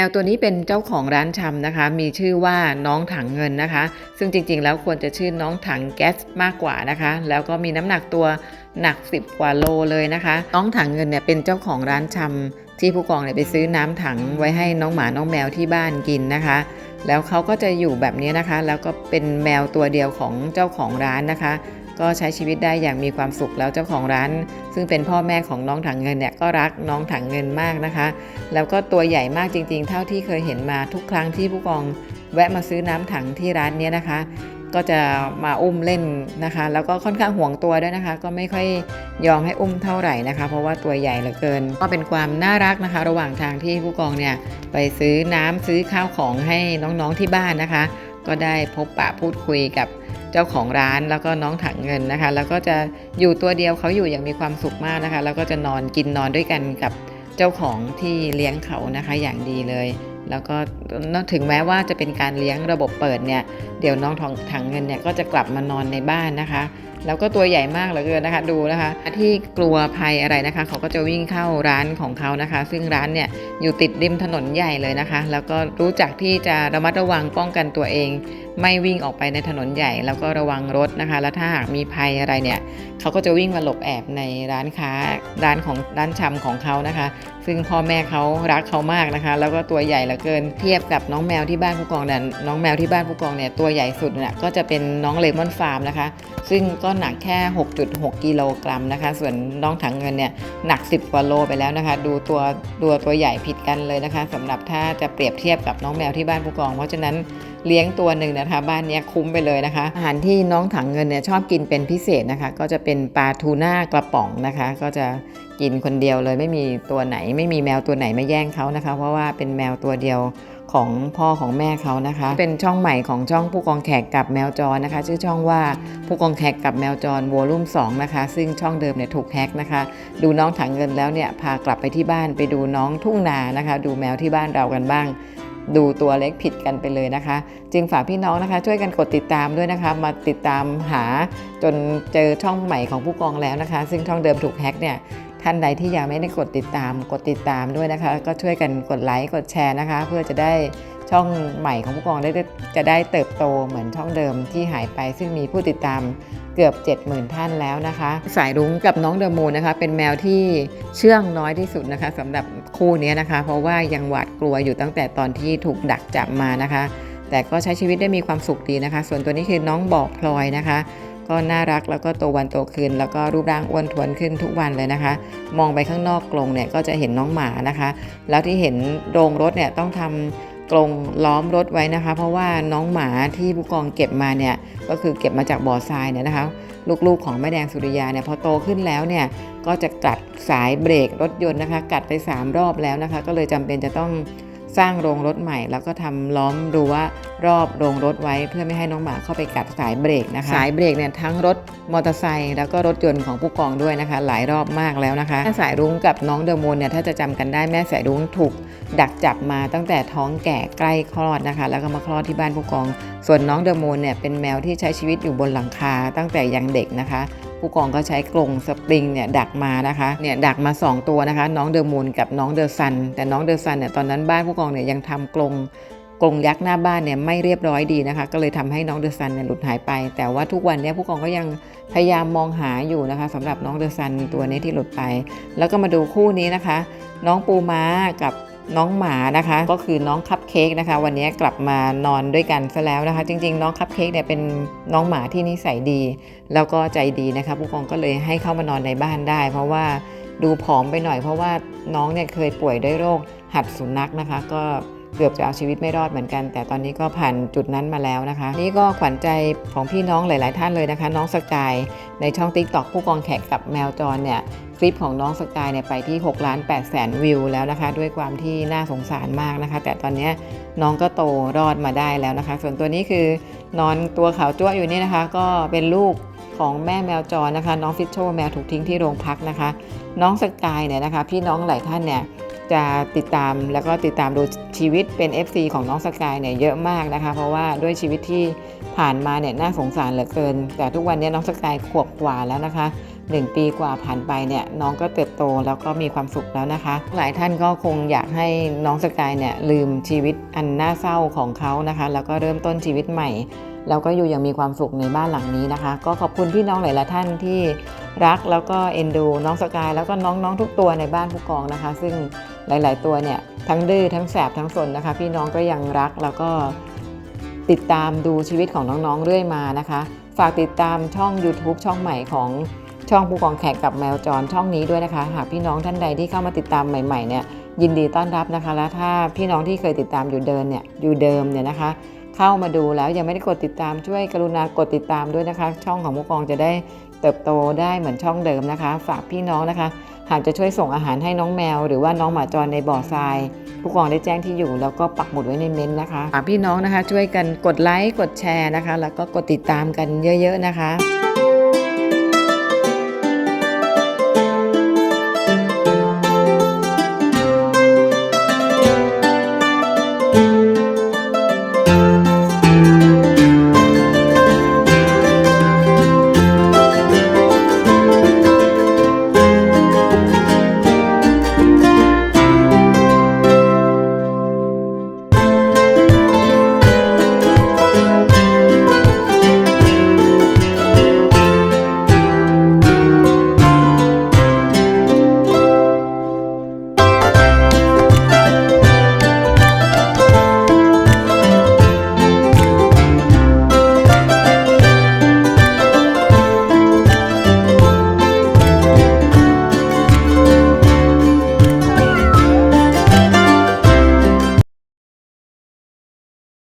แมวตัวนี้เป็นเจ้าของร้านชำนะคะ มีชื่อว่าน้องถังเงินนะคะ ซึ่งจริงๆ แล้วควรจะชื่อน้องถังแก๊สมากกว่านะคะ แล้วก็มีน้ำหนักตัวหนัก 10 กว่าโลเลยนะคะ น้องถังเงินเนี่ยเป็นเจ้าของร้านชำที่ผู้กองเนี่ยไปซื้อน้ำถังไว้ให้น้องหมาน้องแมวที่บ้านกินนะคะ แล้วเขาก็จะอยู่แบบนี้นะคะ แล้วก็เป็นแมวตัวเดียวของเจ้าของร้านนะคะ ก็ใช้ชีวิตได้อย่างมีความสุขแล้วเจ้าของร้าน ซึ่งเป็นพ่อแม่ของน้องถังเงินเนี่ยก็รักน้องถังเงินมากนะคะ แล้วก็ตัวใหญ่มากจริง ๆ เท่าที่เคยเห็นมาทุกครั้งที่ผู้กองแวะมาซื้อน้ำถังที่ร้านนี้นะคะ ก็จะมาอุ้มเล่นนะคะ แล้วก็ค่อนข้างห่วงตัวด้วยนะคะ ก็ไม่ค่อยยอมให้อุ้มเท่าไหร่นะคะ เพราะว่าตัวใหญ่เหลือเกิน ก็เป็นความน่ารักนะคะ ระหว่างทางที่ผู้กองเนี่ยไปซื้อน้ำซื้อข้าวของให้น้องๆที่บ้านนะคะ ก็ได้พบปะพูดคุยกับ เจ้าของร้านแล้วก็น้องถังเงินนะคะ แล้วก็จะอยู่ตัวเดียวเขาอยู่อย่างมีความสุขมากนะคะ แล้วก็จะนอนกินนอนด้วยกันกับเจ้าของที่เลี้ยงเขานะคะอย่างดีเลย แล้วก็ถึงแม้ว่าจะเป็นการเลี้ยงระบบเปิดเนี่ยเดี๋ยวน้องทองถังเงินเนี่ยก็จะกลับมานอนในบ้านนะคะ แล้วก็ตัวใหญ่มากเหลือเกินนะคะดูนะคะ ที่กลัวภัยอะไรนะคะ เขาก็จะวิ่งเข้าร้านของเขานะคะ ซึ่งร้านเนี่ยอยู่ติดริมถนนใหญ่เลยนะคะ แล้วก็รู้จักที่จะระมัดระวังป้องกันตัวเอง ไม่วิ่งออกไปในถนนใหญ่ แล้วก็ระวังรถนะคะ แล้วถ้าหากมีภัยอะไรเนี่ยเขาก็จะวิ่งมาหลบแอบในร้านค้าร้านของร้านชำของเขานะคะ ซึ่งพ่อแม่เขารักเขามากนะคะ แล้วก็ตัวใหญ่เหลือเกินเทียบกับน้องแมวที่บ้านผู้กองเนี่ยน้องแมวที่บ้านผู้กองเนี่ยตัวใหญ่สุดเนี่ยก็จะเป็นน้องเลมอนฟาร์มนะคะ ซึ่งก็หนักแค่ 6.6 กิโลกรัมนะคะ ส่วนน้องถังเงินเนี่ยหนัก 10 กว่าโลไปแล้วนะคะ ดูตัวตัวตัวใหญ่ผิดกันเลยนะคะสำหรับถ้าจะเปรียบเทียบกับน้องแมวที่บ้านผู้กอง เพราะฉะนั้น เลี้ยงตัวหนึ่งนะคะ บ้านนี้คุ้มไปเลยนะคะ อาหารที่น้องถังเงินเนี่ยชอบกินเป็นพิเศษนะคะ ก็จะเป็นปลาทูน่ากระป๋องนะคะ ก็จะกินคนเดียวเลยไม่มีตัวไหน ไม่มีแมวตัวไหนมาแย่งเขานะคะ เพราะว่าเป็นแมวตัวเดียวของพ่อของแม่เขานะคะ เป็นช่องใหม่ของช่องผู้กองแขกกับแมวจรนะคะ ชื่อช่องว่าผู้กองแขกกับแมวจรวอลุ่ม2นะคะ ซึ่งช่องเดิมเนี่ยถูกแฮกนะคะ ดูน้องถังเงินแล้วเนี่ยพากลับไปที่บ้านไปดูน้องทุ่งนานะคะ ดูแมวที่บ้านเรากันบ้าง ดูตัวเล็กผิดกันไปเลยนะคะ จึงฝากพี่น้องนะคะ ช่วยกันกดติดตามด้วยนะคะ มาติดตามหาจนเจอช่องใหม่ของผู้กองแล้วนะคะ ซึ่งช่องเดิมถูกแฮกเนี่ยท่านใดที่ยังไม่ได้กดติดตามกดติดตามด้วยนะคะ ก็ช่วยกันกดไลค์กดแชร์นะคะ เพื่อจะได้ช่องใหม่ของผู้กองได้จะได้เติบโตเหมือนช่องเดิมที่หายไป ซึ่งมีผู้ติดตาม เกือบ 70,000 ท่านแล้วนะคะ สายรุ้งกับน้องเดอะมูนนะคะ เป็นแมวที่เชื่องน้อยที่สุดนะคะสำหรับคู่นี้นะคะ เพราะว่ายังหวาดกลัวอยู่ตั้งแต่ตอนที่ถูกดักจับมานะคะ แต่ก็ใช้ชีวิตได้มีความสุขดีนะคะ ส่วนตัวนี้คือน้องบอกพลอยนะคะก็น่ารักแล้วก็โตวันโตขึ้นแล้วก็รูปร่างอ้วนท้วนขึ้นทุกวันเลยนะคะ มองไปข้างนอกกรงเนี่ยก็จะเห็นน้องหมานะคะ แล้วที่เห็นโรงรถเนี่ยต้องทำ กรงล้อมรถไว้นะคะ เพราะว่าน้องหมาที่ผู้กองเก็บมาเนี่ยก็คือเก็บมาจากบ่อทรายเนี่ยนะคะลูกๆของแม่แดงสุริยาเนี่ยพอโตขึ้นแล้วเนี่ยก็จะกัดสายเบรกรถยนต์นะคะ กัดไป 3 รอบแล้วนะคะ ก็เลยจำเป็นจะต้อง สร้างโรงรถใหม่ แล้วก็ทำล้อมดูว่ารอบโรงรถไว้เพื่อไม่ให้น้องหมาเข้าไปกัดสายเบรกนะคะสายเบรกเนี่ยทั้งรถมอเตอร์ไซค์แล้วก็รถยนต์ของผู้กองด้วยนะคะ หลายรอบมากแล้วนะคะแม่สายรุ้งกับน้องเดอะมูนเนี่ยถ้าจะจำกันได้แม่สายรุ้งถูกดักจับมาตั้งแต่ท้องแก่ใกล้คลอดนะคะ แล้วก็มาคลอดที่บ้านผู้กอง ส่วนน้องเดอะมูนเนี่ยเป็นแมวที่ใช้ชีวิตอยู่บนหลังคาตั้งแต่ยังเด็กนะคะ ผู้กองก็ใช้กรงสปริงเนี่ยดักมานะคะเนี่ยดักมา 2 ตัวนะคะ น้องเดอะมูนกับน้องเดอะซัน แต่น้องเดอะซันเนี่ยตอนนั้นบ้านผู้กองเนี่ยยังทำกรงกรงยักษ์หน้าบ้านเนี่ยไม่เรียบร้อยดีนะคะ ก็เลยทำให้น้องเดอะซันเนี่ยหลุดหายไป แต่ว่าทุกวันเนี้ผู้กองก็ยังพยายามมองหาอยู่นะคะสำหรับน้องเดอะซันตัวนี้ที่หลุดไป แล้วก็มาดูคู่นี้นะคะ น้องปูม้ากับ น้องหมานะคะ ก็คือน้องคัพเค้กนะคะ วันนี้กลับมานอนด้วยกันซะแล้วนะคะ จริง ๆ น้องคัพเค้กเนี่ยเป็นน้องหมาที่นิสัยดี แล้วก็ใจดีนะคะผู้กองก็เลยให้เข้ามานอนในบ้านได้ เพราะว่าดูผอมไปหน่อยเพราะว่าน้องเนี่ยเคยป่วยด้วยโรคหัดสุนัขนะคะ ก็ กือบจะเอาชีวิตไม่รอดเหมือนกัน แต่ตอนนี้ก็ผ่านจุดนั้นมาแล้วนะคะ นี่ก็ขวัญใจของพี่น้องหลาย ๆ ท่านเลยนะคะ น้องสกายในช่องติ๊กต็อกผู้กองแขกกับแมวจรเนี่ยคลิปของน้องสกายเนี่ยไปที่6ล้าน8แสนวิวแล้วนะคะ ด้วยความที่น่าสงสารมากนะคะ แต่ตอนนี้น้องก็โตรอดมาได้แล้วนะคะ ส่วนตัวนี้คือนอนตัวขาวจ้วอยู่นี่นะคะ ก็เป็นลูกของแม่แมวจรนะคะ น้องฟิชโชแมวถูกทิ้งที่โรงพักนะคะ น้องสกายเนี่ยนะคะ พี่น้องหลายท่านเนี่ย จะติดตามแล้วก็ติดตามดูชีวิตเป็น FC ของน้องสกายเนี่ยเยอะมากนะคะ เพราะว่าด้วยชีวิตที่ผ่านมาเนี่ยน่าสงสารเหลือเกิน แต่ทุกวันนี้น้องสกายขวบกว่าแล้วนะคะ1 ปีกว่าผ่านไปเนี่ยน้องก็เติบโตแล้วก็มีความสุขแล้วนะคะ หลายท่านก็คงอยากให้น้องสกายเนี่ยลืมชีวิตอันน่าเศร้าของเขานะคะ แล้วก็เริ่มต้นชีวิตใหม่แล้วก็อยู่อย่างมีความสุขในบ้านหลังนี้นะคะ ก็ขอบคุณพี่น้องหลายๆท่านที่รักแล้วก็เอ็นดูน้องสกายแล้วก็น้องๆทุกตัวในบ้านผู้กองนะคะ ซึ่ง หลาย ๆ ตัวเนี่ย ทั้งดื้อทั้งแสบทั้งสนนะคะ พี่น้องก็ยังรักแล้วก็ติดตามดูชีวิตของน้อง ๆ เรื่อยมานะคะ ฝากติดตามช่อง YouTube ช่องใหม่ของช่องผู้กองแขกกับแมวจรช่องนี้ด้วยนะคะ หากพี่น้องท่านใดที่เข้ามาติดตามใหม่ ๆ เนี่ยยินดีต้อนรับนะคะ และถ้าพี่น้องที่เคยติดตามอยู่เดิมเนี่ยอยู่เดิมเนี่ยนะคะ เข้ามาดูแล้วยังไม่ได้กดติดตามช่วยกรุณากดติดตามด้วยนะคะ ช่องของมุกองจะได้เติบโตได้เหมือนช่องเดิมนะคะ ฝากพี่น้องนะคะ หากจะช่วยส่งอาหารให้น้องแมว หรือว่าน้องหมาจรในบ่อทราย ผู้กองได้แจ้งที่อยู่ แล้วก็ปักหมุดไว้ในเม้นต์นะคะฝากพี่น้องนะคะ ช่วยกันกดไลค์กดแชร์นะคะ แล้วก็กดติดตามกันเยอะ ๆ นะคะ